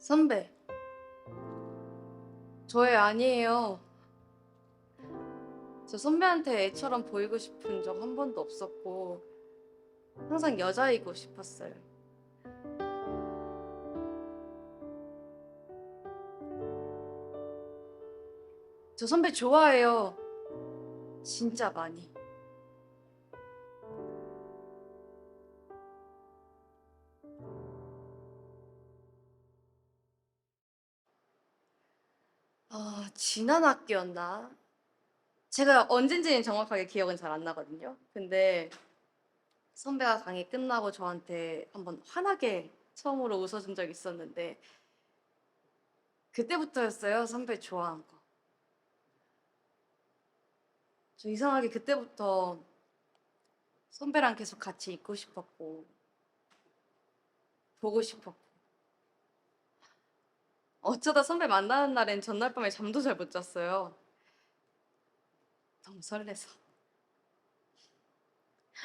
선배. 저애 아니에요. 저 선배한테 애처럼 보이고 싶은 적 한 번도 없었고, 항상 여자이고 싶었어요. 저 선배 좋아해요. 진짜 많이. 아, 지난 학기였나? 제가 언젠지는 정확하게 기억은 잘 안 나거든요. 근데 선배가 강의 끝나고 저한테 한번 환하게 처음으로 웃어준 적 있었는데 그때부터였어요. 선배 좋아한 거. 저 이상하게 그때부터 선배랑 계속 같이 있고 싶었고 보고 싶었고 어쩌다 선배 만나는 날엔 전날 밤에 잠도 잘 못 잤어요. 너무 설레서.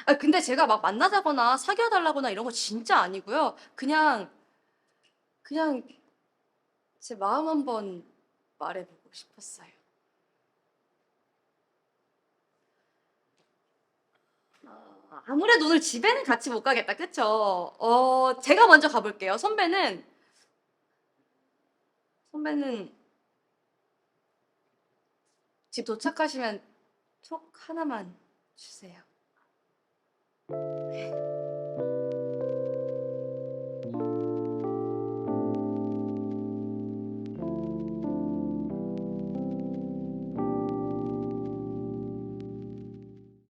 아 근데 제가 막 만나자거나 사귀어 달라거나 이런 거 진짜 아니고요. 그냥 그냥 제 마음 한번 말해보고 싶었어요. 아, 아무래도 오늘 집에는 같이 못 가겠다, 그쵸? 어, 제가 먼저 가볼게요. 선배는 선배는 집 도착하시면 톡 하나만 주세요.